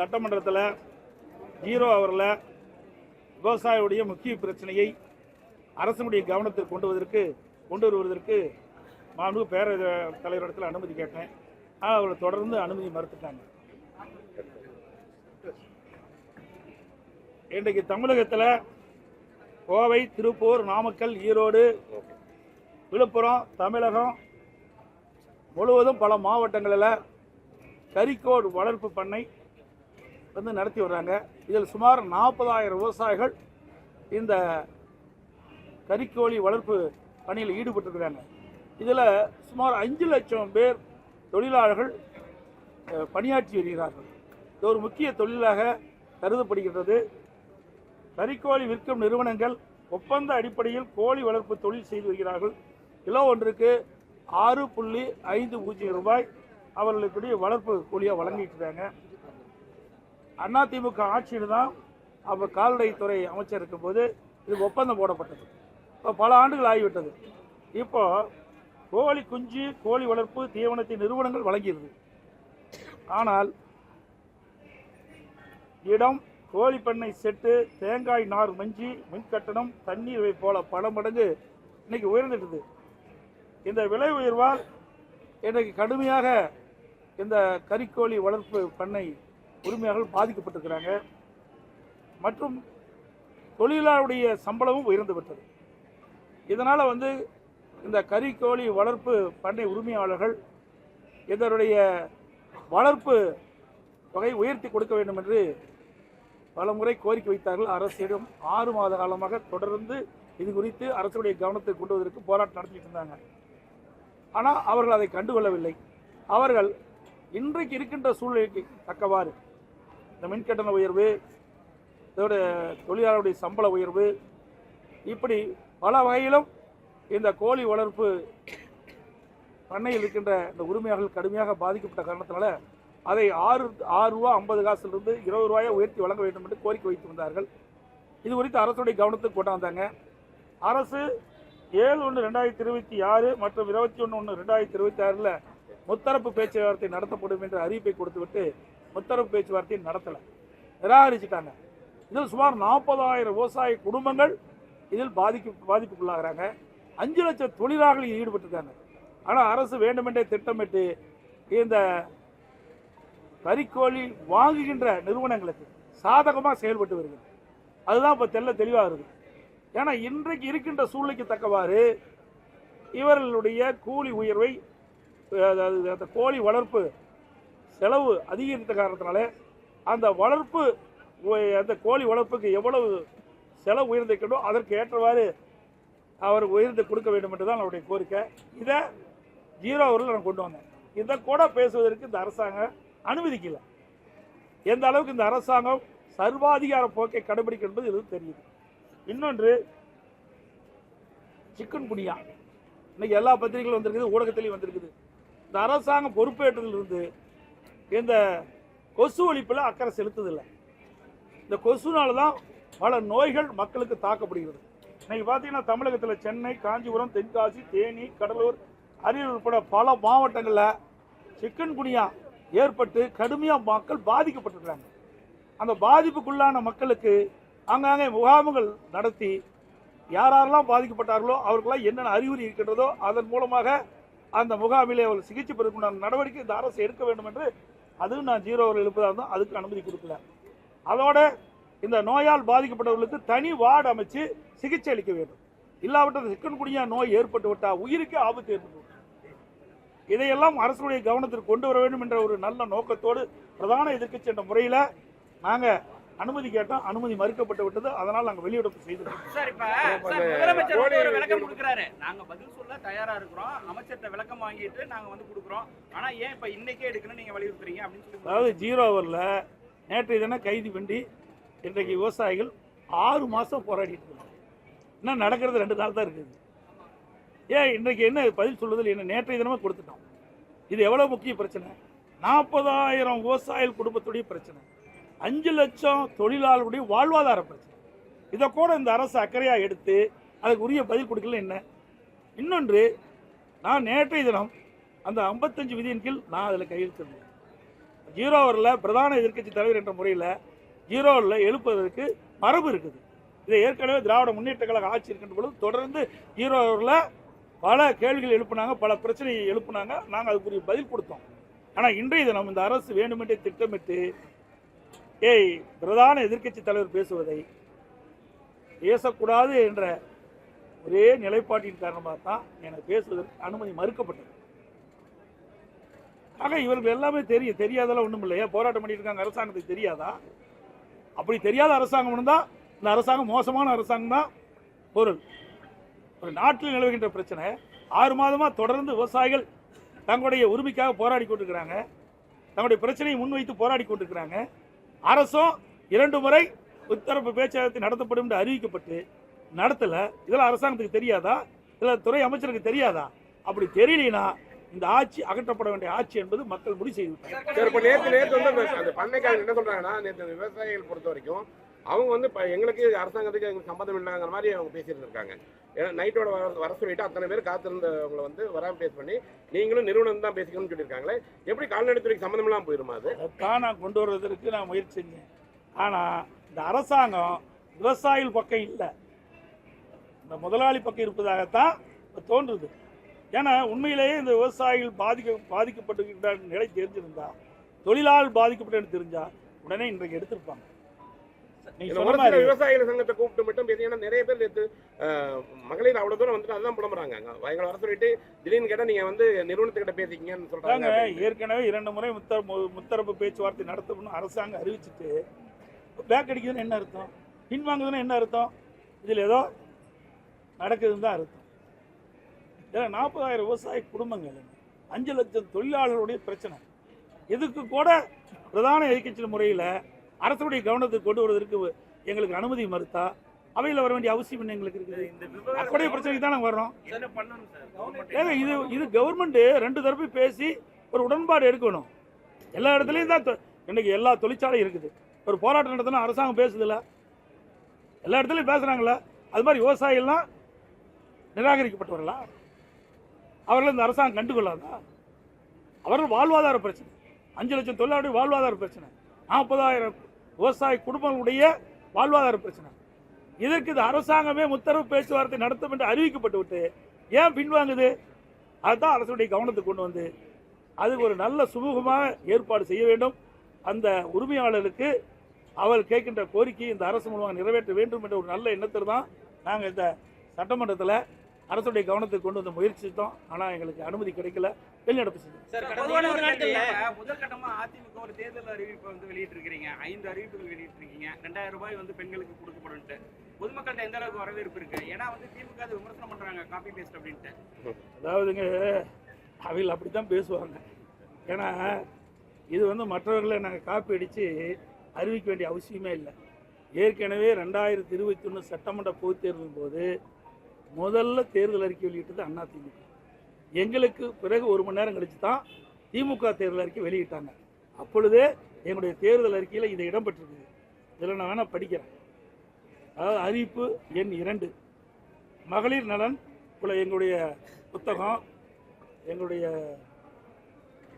சட்டமன்றத்தில் ஜீரோ அவரில் விவசாயியுடைய முக்கிய பிரச்சனையை அரசனுடைய கவனத்திற்கு கொண்டு வருவதற்கு கொண்டு வருவதற்கு மாண்பு பேர தலைவரிடத்தில் அனுமதி கேட்டேன். ஆனால் அவரை தொடர்ந்து அனுமதி மறுத்துட்டாங்க. இன்றைக்கு தமிழகத்தில் கோவை திருப்பூர் நாமக்கல் ஈரோடு விழுப்புரம் தமிழகம் முழுவதும் பல மாவட்டங்களில் கரிக்கோடு வளர்ப்பு பண்ணை வந்து நடத்தி வர்றாங்க. இதில் சுமார் நாற்பதாயிரம் விவசாயிகள் இந்த கறிக்கோழி வளர்ப்பு பணியில் ஈடுபட்டிருக்கிறாங்க. இதில் சுமார் அஞ்சு லட்சம் பேர் தொழிலாளர்கள் பணியாற்றி வருகிறார்கள். இது ஒரு முக்கிய தொழிலாக கருதப்படுகின்றது. கறிக்கோழி விற்கும் நிறுவனங்கள் ஒப்பந்த அடிப்படையில் கோழி வளர்ப்பு தொழில் செய்து வருகிறார்கள். கிலோ ஒன்றுக்கு ஆறு புள்ளி ஐந்து பூஜ்ஜியம் ரூபாய் அவர்களுக்குரிய வளர்ப்பு கூலியாக வழங்கிட்டு இருக்காங்க. அதிமுக ஆட்சியில் தான் அப்போ கால்நடைத்துறை அமைச்சர் இருக்கும்போது இது ஒப்பந்தம் போடப்பட்டது. இப்போ பல ஆண்டுகள் ஆகிவிட்டது. இப்போ கோழி குஞ்சு கோழி வளர்ப்பு தீவனத்தை நிறுவனங்கள் வழங்கியது. ஆனால் இடம் கோழி பண்ணை செட்டு தேங்காய் நார் மஞ்சி மின் கட்டணம் தண்ணீர் இவை போல பல மடங்கு இன்னைக்கு உயர்ந்துட்டுது இந்த விலை உயர்வால் இன்றைக்கு கடுமையாக இந்த கறிக்கோழி வளர்ப்பு பண்ணை உரிமையாளர்கள் பாதிக்கப்பட்டிருக்கிறாங்க. மற்றும் தொழிலாளருடைய சம்பளமும் உயர்ந்து விட்டது. இதனால் வந்து இந்த கறிக்கோழி வளர்ப்பு பண்ணை உரிமையாளர்கள் இதனுடைய வளர்ப்பு தொகை உயர்த்தி கொடுக்க வேண்டும் என்று பலமுறை கோரிக்கை வைத்தார்கள். அரசிடம் ஆறு மாத காலமாக தொடர்ந்து இது குறித்து அரசுடைய கவனத்தை கொண்டு வருவதற்கு போராட்டம் நடத்திட்டு இருந்தாங்க. ஆனால் அவர்கள் அதை கண்டுகொள்ளவில்லை. அவர்கள் இன்றைக்கு இருக்கின்ற சூழ்நிலைக்கு தக்கவாறு இந்த மின்கட்டண உயர்வு இதோட தொழிலாளருடைய சம்பள உயர்வு இப்படி பல வகையிலும் இந்த கோழி வளர்ப்பு பண்ணையில் இருக்கின்ற இந்த உரிமையாளர்கள் கடுமையாக பாதிக்கப்பட்ட காரணத்தினால அதை ஆறு ஆறு ரூபா ஐம்பது காசுலேருந்து இருபது ரூபாயை உயர்த்தி வழங்க வேண்டும் என்று கோரிக்கை வைத்து வந்தார்கள். இது குறித்து அரசுடைய கவனத்துக்கு கொண்டாந்தாங்க அரசு ஏழு ஒன்று ரெண்டாயிரத்தி இருபத்தி ஆறு மற்றும் இருபத்தி ஒன்று ஒன்று ரெண்டாயிரத்தி இருபத்தி ஆறில் முத்தரப்பு பேச்சுவார்த்தை நடத்தப்படும் என்ற அறிவிப்பை கொடுத்துவிட்டு முத்தரப்பு பேச்சுவார்த்தை நடத்தலை. நிராகரிச்சுட்டாங்க. இதில் சுமார் நாற்பதாயிரம் விவசாய குடும்பங்கள் இதில் பாதிக்கு பாதிப்புக்குள்ளாகிறாங்க. அஞ்சு லட்சம் தொழிலாளர்கள் ஈடுபட்டிருக்காங்க. ஆனால் அரசு வேண்டுமென்றே திட்டமிட்டு இந்த கறிக்கோழி வாங்குகின்ற நிறுவனங்களுக்கு சாதகமாக செயல்பட்டு வருகிறது. அதுதான் இப்போ தெல்ல தெளிவாக இருக்குது ஏன்னா இன்றைக்கு இருக்கின்ற சூழ்நிலைக்கு தக்கவாறு இவர்களுடைய கூலி உயர்வை அதாவது அந்த கோழி வளர்ப்பு செலவு அதிகரித்த காரணத்தினால அந்த வளர்ப்பு அந்த கோழி வளர்ப்புக்கு எவ்வளவு செலவு உயர்ந்திருக்கணும் அதற்கு ஏற்றவாறு அவர் உயர்ந்து கொடுக்க வேண்டும் என்று தான் அவருடைய கோரிக்கை. இதை ஜீரோ அவரில் நான் கொண்டு வந்தேன். இதை கூட பேசுவதற்கு இந்த அரசாங்கம் அனுமதிக்கல. எந்த அளவுக்கு இந்த அரசாங்கம் சர்வாதிகார போக்கை கடைபிடிக்கும் என்பது இது தெரியுது. இன்னொன்று சிக்கன் குனியா இன்னைக்கு எல்லா பத்திரிகைகளும் வந்திருக்குது ஊடகத்திலையும் வந்திருக்குது. இந்த அரசாங்கம் பொறுப்பேற்றதிலிருந்து இந்த கொசு ஒழிப்பில் அக்கறை செலுத்துதில்லை. இந்த கொசுனால தான் பல நோய்கள் மக்களுக்கு தாக்கப்படுகிறது. இன்னைக்கு பார்த்தீங்கன்னா தமிழகத்தில் சென்னை காஞ்சிபுரம் தென்காசி தேனி கடலூர் அரியலூர் உட்பட பல மாவட்டங்களில் சிக்கன் குனியா ஏற்பட்டு கடுமையாக மக்கள் பாதிக்கப்பட்டிருக்கிறாங்க. அந்த பாதிப்புக்குள்ளான மக்களுக்கு ஆங்காங்கே முகாம்கள் நடத்தி யார் யாரெல்லாம் பாதிக்கப்பட்டார்களோ அவர்களெல்லாம் என்னென்ன அறிகுறி இருக்கின்றதோ அதன் மூலமாக அந்த முகாமிலே அவர்கள் சிகிச்சை பெறுவதற்குண்டான நடவடிக்கை இந்த அரசு எடுக்க வேண்டும் என்று அதுவும் நான் ஜீரோ அவர் எழுப்பதாக இருந்தோம் அதுக்கு அனுமதி கொடுக்கல. அதோட இந்த நோயால் பாதிக்கப்பட்டவர்களுக்கு தனி வார்டு அமைச்சு சிகிச்சை அளிக்க வேண்டும். இல்லாவிட்டால் சிக்கன்குனியா நோய் ஏற்பட்டு விட்டால் உயிருக்கு ஆபத்து ஏற்பட்டு இதையெல்லாம் அரசுடைய கவனத்திற்கு கொண்டு வர வேண்டும் என்ற ஒரு நல்ல நோக்கத்தோடு பிரதான எதிர்க்கட்சி என்ற முறையில் நாங்கள் அனுமதி கேட்டோம் அனுமதி மறுக்கப்பட்டு விட்டது. அதனால் நாங்கள் வெளியிடப்பு செய்திருக்கோம் சார் இப்ப சார் முதலமைச்சர் வந்து ஒரு விளக்கம் கொடுக்குறாரு. நாங்க பதில் சொல்ல தயாரா இருக்கிறோம். அமைச்சர்கிட்ட விளக்கம் வாங்கிட்டு நாங்க வந்து கொடுக்குறோம். ஆனா ஏன் இப்ப இன்னைக்கே எடுக்கணும் நீங்க வலியுறுத்துறீங்க அப்படின்னு சொல்லி அதாவது ஜீரோ ஓவரில் நேற்றைய தினம் கைது பண்ணி இன்றைக்கு விவசாயிகள் ஆறு மாதம் போராடிட்டு இருக்காங்க. இன்னும் நடக்கிறது ரெண்டு நாள் தான் இருக்குது. ஏன் இன்றைக்கு என்ன பதில் சொல்வதில் என்ன? நேற்றைய தினமே கொடுத்துட்டோம். இது எவ்வளோ முக்கிய பிரச்சனை? நாற்பதாயிரம் விவசாயிகள் குடும்பத்துடைய பிரச்சனை. அஞ்சு லட்சம் தொழிலாளர்களுடைய வாழ்வாதார பிரச்சனை இதை கூட இந்த அரசு அக்கறையாக எடுத்து அதுக்கு உரிய பதில் கொடுக்கல என்ன? இன்னொன்று நான் நேற்றைய தினம் அந்த ஐம்பத்தஞ்சு விதியின் கீழ் நான் அதில் கையெழுத்திருந்தேன் ஜீரோ ஓவரில் பிரதான எதிர்க்கட்சி தலைவர் என்ற முறையில் ஜீரோ ஓவரில் எழுப்புவதற்கு மரபு இருக்குது. இதை ஏற்கனவே திராவிட முன்னேற்ற கழக ஆட்சி இருக்கின்ற பொழுது தொடர்ந்து ஜீரோ ஓவரில் பல கேள்விகள் எழுப்புனாங்க பல பிரச்சனையை எழுப்புனாங்க. நாங்கள் அதுக்குரிய பதில் கொடுத்தோம். ஆனால் இன்றைய தினம் இந்த அரசு வேண்டுமென்றே திட்டமிட்டு ஏய் பிரதான எதிர்க்கட்சி தலைவர் பேசுவதை பேசக்கூடாது என்ற ஒரே நிலைப்பாட்டின் காரணமாக தான் எனக்கு பேசுவதற்கு அனுமதி மறுக்கப்பட்டது. ஆக இவர்கள் எல்லாமே தெரியும் தெரியாதெல்லாம் ஒன்றும் இல்லையா போராட்டம் பண்ணிட்டு இருக்காங்க அரசாங்கத்துக்கு தெரியாதா? அப்படி தெரியாத அரசாங்கம் இருந்தால் இந்த அரசாங்கம் மோசமான அரசாங்கம் தான் பொருள். ஒரு நாட்டில் நிலவுகின்ற பிரச்சனை ஆறு மாதமாக தொடர்ந்து விவசாயிகள் தங்களுடைய உரிமைக்காக போராடி கொண்டிருக்கிறாங்க. தங்களுடைய பிரச்சனையை முன்வைத்து போராடி கொண்டிருக்கிறாங்க. அரசும் இரண்டு முறை முத்தரப்பு பேச்சுவார்த்தை நடத்தப்படும் என்று அறிவிக்கப்பட்டு நடத்தல. இதெல்லாம் அரசாங்கத்துக்கு தெரியாதா? இல்லை துறை அமைச்சருக்கு தெரியாதா? அப்படி தெரியலனா இந்த ஆட்சி அகற்றப்பட வேண்டிய ஆட்சி என்பது மக்கள் முடிவு செய்து நேற்று நேற்று வந்து அந்த- பண்ணைக்காரங்க என்ன சொல்றாங்கன்னா நேற்று விவசாயிகள் பொறுத்த வரைக்கும் அவங்க வந்து இப்போ எங்களுக்கு அரசாங்கத்துக்கு எங்களுக்கு சம்மந்தம் இல்லைங்கிற மாதிரி அவங்க பேசியிருந்திருக்காங்க. ஏன்னா நைட்டோட வர வர சொல்லிட்டு அத்தனை பேர் காத்திருந்தவங்களை வந்து வராம பேஸ் பண்ணி நீங்களும் நிறுவனம் தான் பேசிக்கணும்னு சொல்லியிருக்காங்களே. எப்படி கால்நடைத்துறைக்கு சம்மந்தம் இல்லாமல் போயிருமா அது? அதைத்தான் கொண்டு வர்றதற்கு நான் முயற்சி செஞ்சேன். ஆனால் இந்த அரசாங்கம் விவசாயிகள் பக்கம் இல்லை. இந்த முதலாளி பக்கம் இருப்பதாகத்தான் இப்ப தோன்றுது. ஏன்னா உண்மையிலேயே இந்த விவசாயிகள் பாதிக்க பாதிக்கப்பட்டிருக்கின்ற நிலை தெரிஞ்சிருந்தா தொழிலாளர் பாதிக்கப்பட்டு தெரிஞ்சால் உடனே இன்றைக்கு எடுத்திருப்பாங்க. விவசாயிகள் சங்கத்தை கூப்பிட்டு மட்டும் பேசி ஏன்னா நிறைய பேர் நேற்று மகளிர் அவ்வளவு தூரம் வந்துட்டு அதுதான் புலம்புறாங்க. எங்களை வர சொல்லிட்டு திடீர்னு கேட்டா நீங்க வந்து நிறுவனத்துக்கிட்ட பேசிக்கீங்கன்னு சொல்றாங்க. ஏற்கனவே இரண்டு முறை முத்தர மு- முத்தரப்பு பேச்சுவார்த்தை நடத்தணும்னு அரசாங்கம் அறிவிச்சிட்டு பேக் அடிக்குதுன்னு என்ன அர்த்தம்? பின்வாங்குதுன்னு என்ன அர்த்தம்? இதில் ஏதோ நடக்குதுன்னு தான் அர்த்தம். ஏன்னா நாற்பதாயிரம் விவசாய குடும்பங்கள் அஞ்சு லட்சம் தொழிலாளர்களுடைய பிரச்சனை. இதுக்கு கூட பிரதான எதிர்க்கட்சி முறையில் அரசுடைய கவனத்துக்கு கொண்டு வருவதற்கு எங்களுக்கு அனுமதி மறுத்தா அவையில் வர வேண்டிய அவசியம் எங்களுக்கு இருக்குது? அப்படியே பிரச்சனைக்கு தான் நாங்கள் வர்றோம் ஏங்க இது இது கவர்மெண்ட் ரெண்டு தரப்பு பேசி ஒரு உடன்பாடு எடுக்கணும். எல்லா இடத்துலையும் தான் இன்னைக்கு எல்லா தொழிற்சாலையும் இருக்குது. ஒரு போராட்டம் நடத்தினா அரசாங்கம் பேசுதில்ல எல்லா இடத்துலையும் பேசுறாங்கல்ல. அது மாதிரி விவசாயிகள்லாம் நிராகரிக்கப்பட்டவர்களா? அவர்கள் இந்த அரசாங்கம் கண்டுகொள்ளாதா? அவர்கள் வாழ்வாதார பிரச்சனை. அஞ்சு லட்சம் தொழிலாளர்கள் வாழ்வாதார பிரச்சனை. நாற்பதாயிரம் விவசாய குடும்பங்களுடைய வாழ்வாதார பிரச்சனை. இதற்கு இது அரசாங்கமே முத்தரவு பேச்சுவார்த்தை நடத்தும் என்று அறிவிக்கப்பட்டு விட்டு ஏன் பின்வாங்குது? அதுதான் அரசுடைய கவனத்துக்கு கொண்டு வந்து அதுக்கு ஒரு நல்ல சுமூகமாக ஏற்பாடு செய்ய வேண்டும். அந்த உரிமையாளருக்கு அவள் கேட்கின்ற கோரிக்கையை இந்த அரசு மூலமாக நிறைவேற்ற வேண்டும் என்ற ஒரு நல்ல எண்ணத்தில் தான் நாங்கள் இந்த சட்டமன்றத்தில் அரசுடைய கவனத்துக்கு கொண்டு வந்து முயற்சித்தோம். ஆனால் எங்களுக்கு அனுமதி கிடைக்கல. வெளிநடப்பு இப்ப முதல் கட்டமா அதிமுக ஒரு தேர்தல் அறிவிப்பை வந்து வெளியிட்டிருக்கிறீங்க. ஐந்து அறிவிப்புகள் வெளியிட்டிருக்கீங்க. ரெண்டாயிரம் ரூபாய் வந்து பெண்களுக்கு கொடுக்கப்படும் பொதுமக்கள்கிட்ட எந்த அளவுக்கு வரவேற்பு இருக்கு? ஏன்னா வந்து திமுக அதை விமர்சனம் பண்றாங்க காப்பி பேஸ்ட் அப்படின்ட்டு. அதாவதுங்க அவைகள் அப்படி தான் பேசுவாங்க. ஏன்னா இது வந்து மற்றவர்களை நாங்கள் காப்பி அடித்து அறிவிக்க வேண்டிய அவசியமே இல்லை. ஏற்கனவே ரெண்டாயிரத்தி இருபத்தி ஒன்று சட்டமன்ற பொதுத் தேர்தலின் போது முதல்ல தேர்தல் அறிக்கை வெளியிட்டது அண்ணா திமுக. எங்களுக்கு பிறகு ஒரு மணி நேரம் கழிச்சு தான் திமுக தேர்தல் அறிக்கை வெளியிட்டாங்க. அப்பொழுதே எங்களுடைய தேர்தல் அறிக்கையில் இது இடம்பெற்றிருக்குது. இதில் நான் வேணால் படிக்கிறேன். அதாவது அறிவிப்பு எண் இரண்டு. மகளிர் நலன் உள்ள எங்களுடைய புத்தகம் எங்களுடைய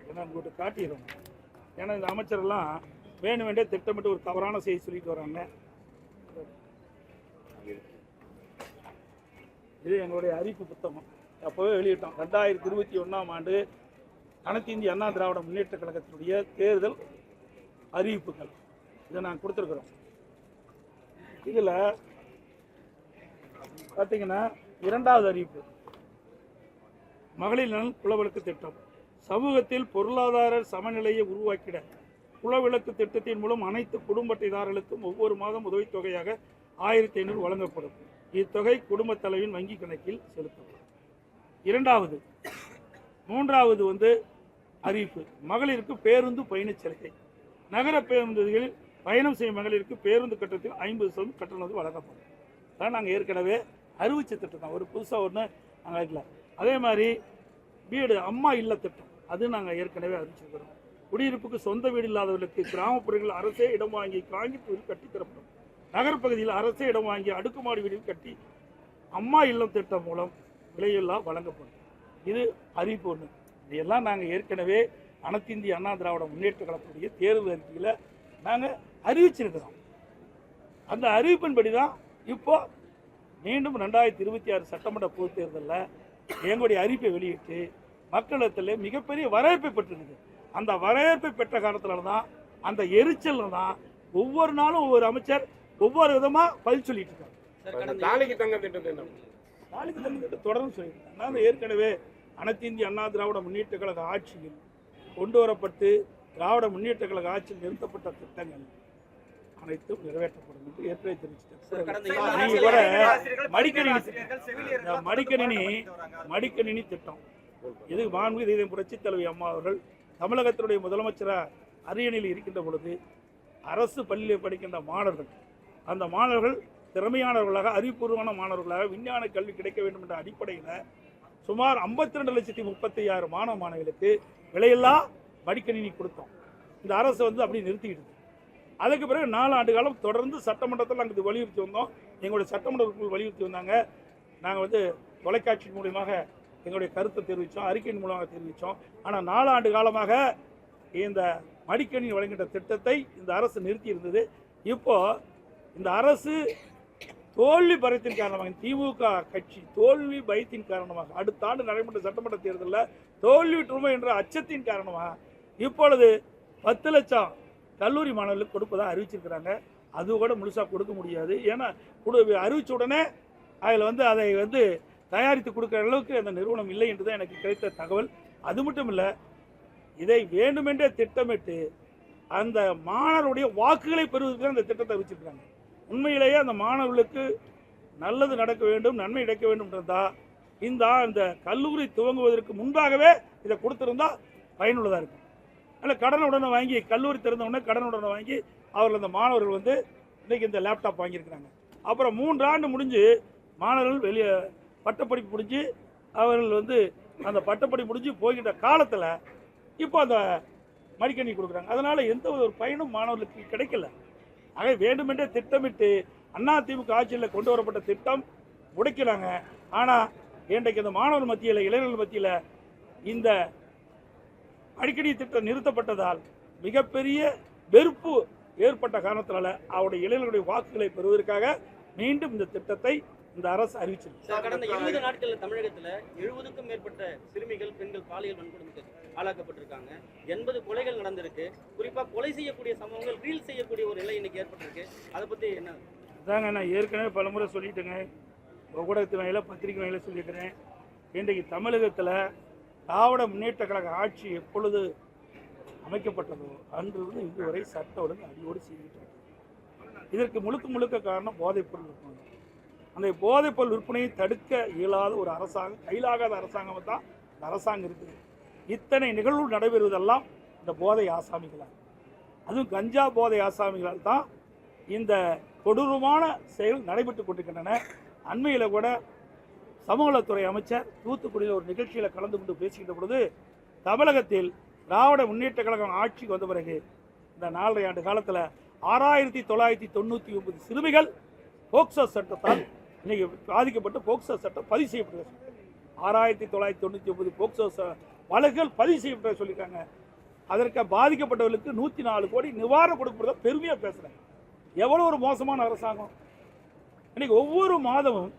என்ன உங்கள்கிட்ட காட்டிடுறோம் ஏன்னா இந்த அமைச்சரெல்லாம் வேணும் வேண்டே திட்டமிட்டு ஒரு தவறான செய்தி சொல்லிட்டு வராங்க. இது எங்களுடைய அறிவிப்பு புத்தகம். அப்போவே வெளியிட்டோம். ரெண்டாயிரத்தி இருபத்தி ஒன்றாம் ஆண்டு அனைத்து இந்திய அண்ணா திராவிட முன்னேற்ற கழகத்தினுடைய தேர்தல் அறிவிப்புகள். இதை நாங்கள் கொடுத்துருக்குறோம். இதில் பார்த்தீங்கன்னா இரண்டாவது அறிவிப்பு. மகளிர் நலன் குலவிளக்கு திட்டம். சமூகத்தில் பொருளாதார சமநிலையை உருவாக்கிட குலவிளக்கு திட்டத்தின் மூலம் அனைத்து குடும்பத்தைதாரர்களுக்கும் ஒவ்வொரு மாதம் உதவித்தொகையாக ஆயிரத்தி ஐநூறு வழங்கப்படும். இத்தொகை குடும்பத் தலைவின் வங்கி கணக்கில் செலுத்தப்படும். இரண்டாவது மூன்றாவது வந்து அறிவிப்பு. மகளிருக்கு பேருந்து பயணச் சலுகை. நகர பேருந்துகளில் பயணம் செய்யும் மகளிருக்கு பேருந்து கட்டத்தில் ஐம்பது சதவீதம் கட்டணம் வந்து வழங்கப்படும். அதான் நாங்கள் ஏற்கனவே அறிவிச்ச திட்டம் தான். ஒரு புதுசாக ஒன்று நாங்கள் வைக்கல. அதே மாதிரி வீடு அம்மா இல்ல திட்டம். அது நாங்கள் ஏற்கனவே அறிவிச்சிருக்கிறோம். குடியிருப்புக்கு சொந்த வீடு இல்லாதவர்களுக்கு கிராமப்புறங்களில் அரசே இடம் வாங்கி காங்கிரீட் வீடு தரப்படும். நகர்ப்பகுதியில் அரசே இடம் வாங்கி அடுக்குமாடி வீடு கட்டி அம்மா இல்லம் திட்டம் மூலம் விலையில்லா வழங்கப்படும். இது அறிவிப்பு ஒன்று இதையெல்லாம் நாங்கள் ஏற்கனவே அனைத்திந்திய அண்ணா திராவிட முன்னேற்ற கழகத்துடைய தேர்தல் அறிக்கையில் நாங்கள் அறிவிச்சிருக்கிறோம். அந்த அறிவிப்பின்படி தான் இப்போ மீண்டும் ரெண்டாயிரத்தி இருபத்தி ஆறு சட்டமன்ற பொதுத் தேர்தலில் எங்களுடைய அறிவிப்பை வெளியிட்டு மக்களிடத்தில் மிகப்பெரிய வரவேற்பை பெற்றிருக்கு. அந்த வரவேற்பை பெற்ற காலத்தில் தான் அந்த எரிச்சலில் தான் ஒவ்வொரு நாளும் ஒவ்வொரு அமைச்சர் ஒவ்வொரு விதமாக பதில் சொல்லிட்டு இருக்காங்க. தாலிக்கு தங்க திட்டத்தை என்ன? நாளைக்கு தமிழ்நாட்டு தொடர்ந்து சொல்லியிருக்கேன் நான் ஏற்கனவே அனைத்து இந்திய அண்ணா திராவிட முன்னேற்ற கழக ஆட்சியில் கொண்டு வரப்பட்டு திராவிட முன்னேற்ற கழக ஆட்சியில் நிறுத்தப்பட்ட திட்டங்கள் அனைத்தும் நிறைவேற்றப்படும் என்று ஏற்கனவே தெரிவிச்சிட்டேன் மடிக்கணினி மடிக்கணினி மடிக்கணினி திட்டம். இது மாண்பு இதயம் புரட்சி தலைவி அம்மா அவர்கள் தமிழகத்தினுடைய முதலமைச்சராக அரியணையில் இருக்கின்ற பொழுது அரசு பள்ளியில் படிக்கின்ற மாணவர்கள் அந்த மாணவர்கள் திறமையானவர்களாக அறிவுபூர்வமான மாணவர்களாக விஞ்ஞான கல்வி கிடைக்க வேண்டும் என்ற அடிப்படையில் சுமார் 52 ரெண்டு லட்சத்தி முப்பத்தி ஆறு மாணவ மாணவிகளுக்கு விலையில்லா மடிக்கணினி கொடுத்தோம். இந்த அரசு வந்து அப்படி நிறுத்திக்கிட்டு அதுக்கு பிறகு நாலு ஆண்டு காலம் தொடர்ந்து சட்டமன்றத்தில் நாங்கள் இது வலியுறுத்தி வந்தோம். எங்களுடைய சட்டமன்ற வலியுறுத்தி வந்தாங்க. நாங்கள் வந்து தொலைக்காட்சி மூலியமாக எங்களுடைய கருத்தை தெரிவித்தோம் அறிக்கையின் மூலமாக தெரிவித்தோம் ஆனால் நாலு ஆண்டு காலமாக இந்த மடிக்கணினி வழங்குகின்ற திட்டத்தை இந்த அரசு நிறுத்தி இருந்தது இப்போது இந்த அரசு தோல்வி பயத்தின் காரணமாக திமுக கட்சி தோல்வி பயத்தின் காரணமாக அடுத்த ஆண்டு நடைபெற்ற சட்டமன்ற தேர்தலில் தோல்விட்டுருமோ என்ற அச்சத்தின் காரணமாக இப்பொழுது பத்து லட்சம் கல்லூரி மாணவர்களுக்கு கொடுப்பதாக அறிவிச்சிருக்கிறாங்க. அது கூட முழுசாக கொடுக்க முடியாது. ஏன்னா அறிவிச்ச உடனே அதில் வந்து அதை வந்து தயாரித்து கொடுக்குற அளவுக்கு அந்த நிறுவனம் இல்லை என்று தான் எனக்கு கிடைத்த தகவல். அது மட்டும் இல்லை இதை வேண்டுமென்றே திட்டமிட்டு அந்த மாணவருடைய வாக்குகளை பெறுவதற்கு அந்த திட்டத்தை அறிவிச்சிருக்கிறாங்க உண்மையிலேயே அந்த மாணவர்களுக்கு நல்லது நடக்க வேண்டும் நன்மை கிடைக்க வேண்டும் இருந்தால் இந்த இந்த கல்லூரி துவங்குவதற்கு முன்பாகவே இதை கொடுத்துருந்தா பயனுள்ளதாக இருக்கும். அதில் கடன் உடனே வாங்கி கல்லூரி திறந்த உடனே கடன் உடனே வாங்கி அவர்கள் அந்த மாணவர்கள் வந்து இன்றைக்கி இந்த லேப்டாப் வாங்கியிருக்கிறாங்க. அப்புறம் மூன்று ஆண்டு முடிஞ்சு மாணவர்கள் வெளியே பட்டப்படிப்பு முடிஞ்சு அவர்கள் வந்து அந்த பட்டப்படி முடிஞ்சு போய்கின்ற காலத்தில் இப்போ அந்த மடிக்கணி கொடுக்குறாங்க. அதனால் எந்த ஒரு பயனும் மாணவர்களுக்கு கிடைக்கல. ஆக வேண்டுமென்றே திட்டமிட்டு அண்ணா திமுக ஆட்சியில் கொண்டு வரப்பட்ட திட்டம் முடிக்கிறாங்க ஆனால் இன்றைக்கு இந்த மாணவர் மத்தியில் இளைஞர்கள் மத்தியில் இந்த அடிக்கடி திட்டம் நிறுத்தப்பட்டதால் மிகப்பெரிய வெறுப்பு ஏற்பட்ட காரணத்தினால அவருடைய இளைஞர்களுடைய வாக்குகளை பெறுவதற்காக மீண்டும் இந்த திட்டத்தை இந்த அரசு அறிவிச்சிருக்கு. சார் கடந்த இருபது நாட்கள்ல தமிழகத்துல எழுபதுக்கும் மேற்பட்ட சிறுமிகள் பெண்கள் பாலியல் வன்கொடுமைக்கு ஆளாக்கப்பட்டிருக்காங்க. எண்பது கொலைகள் நடந்திருக்கு. குறிப்பா கொலை செய்யக்கூடிய சம்பவங்கள் ரீல் செய்யக்கூடிய ஒரு நிலை இன்னைக்கு ஏற்பட்டிருக்கு. அதை பத்தி என்ன? அதாங்க நான் ஏற்கனவே பலமுறை சொல்லிட்டேங்க. ஊடகத்தின் வகையில் பத்திரிகை வகையில் சொல்லியிருக்கிறேன். இன்றைக்கு தமிழகத்தில் திராவிட முன்னேற்ற கழக ஆட்சி எப்பொழுது அமைக்கப்பட்டதோ அன்றிலிருந்து இன்று வரை சட்ட ஒழுங்கு அடியோடு செய்துட்டு. இதற்கு முழுக்க முழுக்க காரணம் போதைப்பொருள் விற்பனை அந்த போதைப்பொருள் விற்பனையை தடுக்க இயலாத ஒரு அரசாங்கம் கையிலாகாத அரசாங்கம் தான் இந்த அரசாங்கம் இருக்குது. இத்தனை நிகழ்வு நடைபெறுவதெல்லாம் இந்த போதை ஆசாமிகளால். அதுவும் கஞ்சா போதை ஆசாமிகளால் தான் இந்த கொடூரமான செயல் நடைபெற்று கொண்டிருக்கின்றன. அண்மையில் கூட சமூகநலத்துறை அமைச்சர் தூத்துக்குடியில் ஒரு நிகழ்ச்சியில் கலந்து கொண்டு பேசுகின்ற பொழுது தமிழகத்தில் திராவிட முன்னேற்ற கழகம் ஆட்சிக்கு வந்த பிறகு இந்த நாலரை ஆண்டு காலத்தில் ஆறாயிரத்தி தொள்ளாயிரத்தி தொண்ணூற்றி ஒன்பது சிறுமிகள் போக்சோ சட்டத்தால் இன்னைக்கு பாதிக்கப்பட்டு போக்சோ சட்டம் பதிவு செய்யப்பட்டது. ஆறாயிரத்தி தொள்ளாயிரத்தி தொண்ணூற்றி ஒன்பது போக்சோ ச- வழக்குகள் பதிவு செய்யப்பட்ட சொல்லியிருக்காங்க. அதற்கு பாதிக்கப்பட்டவர்களுக்கு நூற்றி நாலு கோடி நிவாரணம் கொடுக்கறத பெருமையாக பேசுகிறேன் எவ்வளோ ஒரு மோசமான அரசாங்கம். இன்னைக்கு ஒவ்வொரு மாதமும்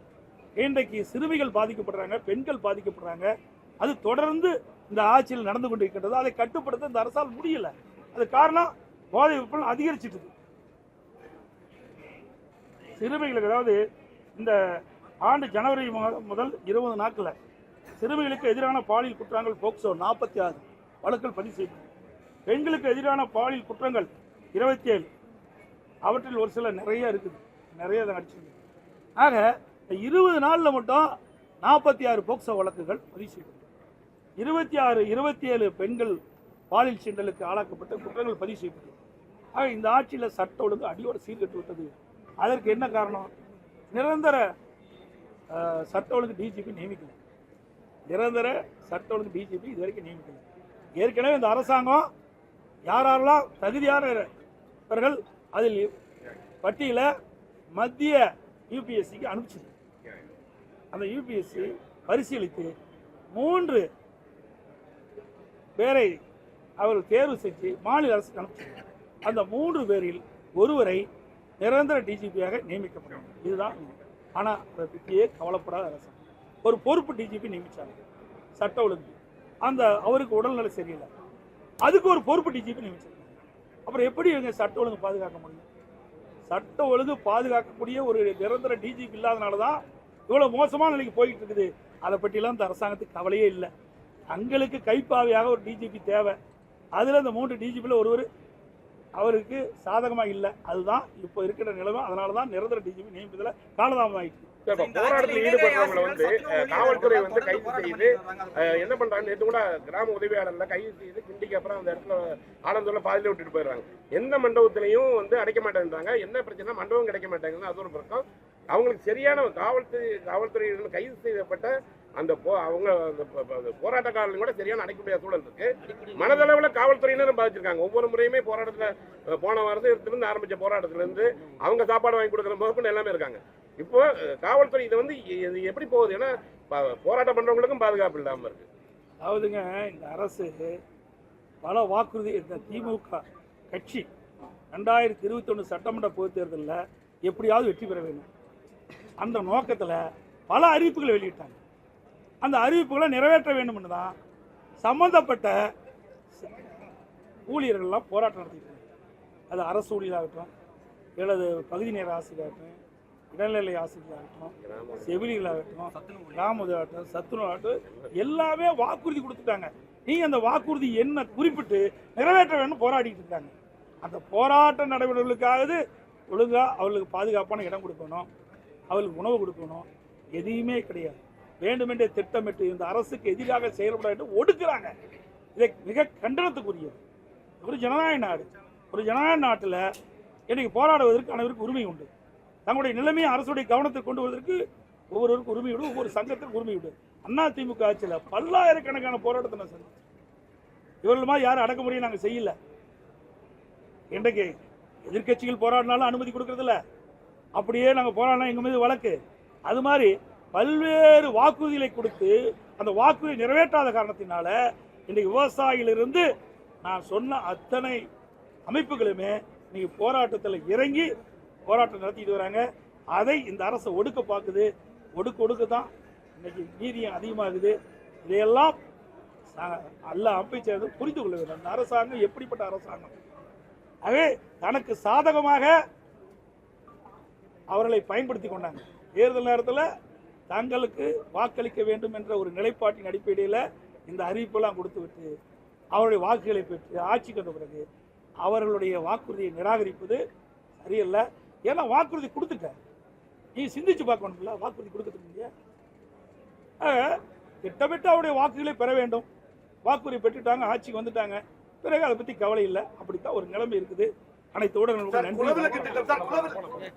இன்றைக்கு சிறுமிகள் பாதிக்கப்படுறாங்க பெண்கள் பாதிக்கப்படுறாங்க. அது தொடர்ந்து இந்த ஆட்சியில் நடந்து கொண்டிருக்கின்றது. அதை கட்டுப்படுத்த இந்த அரசால் முடியல. அது காரணம் போதை விற்பனை அதிகரிச்சிட்டு சிறுமிகளுக்கு அதாவது இந்த ஆண்டு ஜனவரி மாதம் முதல் இருபது நாட்களில் சிறுமிகளுக்கு எதிரான பாலியல் குற்றங்கள் போக்சோ நாற்பத்தி ஆறு வழக்குகள் பதிவு செய்யப்பட்டது பெண்களுக்கு எதிரான பாலியல் குற்றங்கள் இருபத்தி ஏழு. அவற்றில் ஒரு சில நிறைய இருக்குது. நிறைய அதை அடிச்சிருக்கு ஆக இருபது நாளில் மட்டும் நாற்பத்தி ஆறு போக்சோ வழக்குகள் பதிவு செய்யப்பட்டது. இருபத்தி ஆறு இருபத்தி ஏழு பெண்கள் பாலியல் சீண்டலுக்கு ஆளாக்கப்பட்ட குற்றங்கள் பதிவு செய்யப்பட்டது. ஆக இந்த ஆட்சியில் சட்ட ஒழுங்கு அடியோடு சீர்கட்டு விட்டது. அதற்கு என்ன காரணம்? நிரந்தர சட்ட ஒழுங்கு டிஜிபி நியமிக்கல. நிரந்தர சட்ட ஒழுங்கு டிஜிபி இது வரைக்கும் நியமிக்கல. ஏற்கனவே இந்த அரசாங்கம் யார் யாரெல்லாம் தகுதியானவர்கள் அதில் பட்டியல மத்திய யூபிஎஸ்சிக்கு அனுப்பிச்சது அந்த யூபிஎஸ்சி பரிசீலித்து மூன்று பேரை அவர்கள் தேர்வு செஞ்சு மாநில அரசுக்கு அனுப்பிச்சிருக்காங்க அந்த மூன்று பேரில் ஒருவரை நிரந்தர டிஜிபியாக நியமிக்கப்படும் இதுதான் ஆனால் அதை பற்றியே கவலைப்படாத அரசு ஒரு பொறுப்பு டிஜிபி நியமித்தாங்க சட்ட ஒழுங்கு. அந்த அவருக்கு உடல்நிலை சரியில்லை. அதுக்கு ஒரு பொறுப்பு டிஜிபி நியமிச்சாங்க அப்புறம் எப்படி இவங்க சட்ட ஒழுங்கு பாதுகாக்க முடியும்? சட்ட ஒழுங்கு பாதுகாக்கக்கூடிய ஒரு நிரந்தர டிஜிபி இல்லாதனால தான் இவ்வளோ மோசமான நிலைக்கு போய்கிட்டு இருக்குது அதை பற்றிலாம் இந்த அரசாங்கத்துக்கு கவலையே இல்லை. தங்களுக்கு கைப்பாவையாக ஒரு டிஜிபி தேவை. அதில் இந்த மூன்று டிஜிபியில் ஒருவர் அவருக்கு சாதகமாக இல்லை. அதுதான் இப்போ இருக்கிற நிலைமை. அதனால தான் நிரந்தர டிஜிபி நியமிப்பதில் காலதாமதம் ஆயிடுச்சு. போராட்டத்தில் ஈடுபடுறவங்களை வந்து காவல்துறை வந்து கைது செய்து என்ன பண்றாங்க? நேற்று கூட கிராம உதவியாளர்ல கைது செய்து கிண்டிக்கு அப்புறம் அந்த இடத்துல ஆனந்தூர்ல பாதியில விட்டுட்டு போயிடுறாங்க. எந்த மண்டபத்திலையும் வந்து அடைக்க மாட்டேன்றாங்க. என்ன பிரச்சனை மண்டபம் கிடைக்க மாட்டேங்குது அது ஒரு பக்கம். அவங்களுக்கு சரியான காவல்துறை காவல்துறையினர் கைது செய்யப்பட்ட அந்த போ அவங்க அந்த போராட்டக்காரர்கள் கூட சரியான அடைக்க முடியாத சூழல் இருக்கு. மனதளவில் காவல்துறையினரும் பாதிச்சிருக்காங்க. ஒவ்வொரு முறையுமே போராட்டத்தில் போன வாரத்திலிருந்து ஆரம்பிச்ச போராட்டத்திலிருந்து அவங்க சாப்பாடு வாங்கி கொடுக்குற முதற்கொண்டு எல்லாமே இருக்காங்க. இப்போ காவல்துறை இதை வந்து இது எப்படி போகுது? ஏன்னா போராட்டம் பண்றவங்களுக்கும் பாதுகாப்பு இல்லாமல் இருக்கு. அதாவதுங்க இந்த அரசு பல வாக்குறுதி இந்த திமுக கட்சி ரெண்டாயிரத்தி இருபத்தொன்று சட்டமன்ற பொதுத் தேர்தலில் எப்படியாவது வெற்றி பெற வேண்டும். அந்த நோக்கத்தில் பல அறிவிப்புகளை வெளியிட்டாங்க. அந்த அறிவிப்புகளை நிறைவேற்ற வேண்டும்னு தான் சம்பந்தப்பட்ட ஊழியர்கள்லாம் போராட்டம் நடத்திட்டு இருக்காங்க. அது அரசு ஊழியராகட்டும் எனது பகுதி நேர ஆசிரியராகட்டும் இடைநிலை ஆசிரியராகட்டும் செவிலியர்களாகட்டும் கிராமதாகட்டும் சத்துணவாகட்டும் எல்லாமே வாக்குறுதி கொடுத்துட்டாங்க. நீங்கள் அந்த வாக்குறுதி என்ன குறிப்பிட்டு நிறைவேற்ற வேண்டும் போராடிட்டு இருக்காங்க. அந்த போராட்ட நடவடிக்கைகளுக்காவது ஒழுங்காக அவர்களுக்கு பாதுகாப்பான இடம் கொடுக்கணும். அவர்களுக்கு உணவு கொடுக்கணும். எதையுமே கிடையாது. வேண்டுமென்றே திட்டமிட்டு இந்த அரசுக்கு எதிராக செயல்பட வேண்டும் ஒடுக்குறாங்க. இதை மிக கண்டனத்துக்குரியது. ஒரு ஜனநாயக நாடு ஒரு ஜனநாயக நாட்டில் இன்றைக்கு போராடுவதற்கு அனைவருக்கும் உரிமை உண்டு. தங்களுடைய நிலைமையை அரசுடைய கவனத்தில் கொண்டு வருவதற்கு ஒவ்வொருவருக்கும் உரிமை உண்டு ஒவ்வொரு சங்கத்திற்கு உரிமை உண்டு. அண்ணா திமுக ஆட்சியில் பல்லாயிரக்கணக்கான போராட்டத்தை நான் சந்திச்சேன் இவர்கள் மாதிரி யாரும் அடக்குமுறையை நாங்கள் செய்யல. இன்றைக்கு எதிர்க்கட்சிகள் போராடினாலும் அனுமதி கொடுக்கறதில்ல. அப்படியே நாங்கள் போராடினா எங்கள் மீது வழக்கு. அது மாதிரி பல்வேறு வாக்குறுதிகளை கொடுத்து அந்த வாக்குறுதி நிறைவேற்றாத காரணத்தினால இன்றைக்கு விவசாயிகளிலிருந்து நான் சொன்ன அத்தனை அமைப்புகளுமே இன்னைக்கு போராட்டத்தில் இறங்கி போராட்டம் நடத்திட்டு வராங்க. அதை இந்த அரசு ஒடுக்க பார்க்குது. ஒடுக்க ஒடுக்க தான் இன்னைக்கு நீதியம் அதிகமாகுது. இதையெல்லாம் அல்ல அமைச்சர் புரிந்து கொள்ள வேண்டும். அந்த அரசாங்கம் எப்படிப்பட்ட அரசாங்கம்? ஆகவே தனக்கு சாதகமாக அவர்களை பயன்படுத்தி கொண்டாங்க. தேர்தல் நேரத்தில் தங்களுக்கு வாக்களிக்க வேண்டும் என்ற ஒரு நிலைப்பாட்டின் அடிப்படையில் இந்த அறிவிப்பெல்லாம் கொடுத்து விட்டு அவருடைய வாக்குகளை பெற்று ஆட்சிக்கு வந்த பிறகு அவர்களுடைய வாக்குறுதியை நிராகரிப்பது சரியல்ல. ஏன்னா வாக்குறுதி கொடுத்துட்டேன் நீ சிந்திச்சு பார்க்கணும்ல வாக்குறுதி ஆக, திட்டமிட்டு அவருடைய வாக்குகளை பெற வேண்டும். வாக்குறுதி பெற்றுட்டாங்க ஆட்சிக்கு வந்துட்டாங்க. பிறகு அதை பற்றி கவலை இல்லை. அப்படித்தான் ஒரு நிலைமை இருக்குது. அனைத்து ஊடகங்களுக்கும் நன்றி.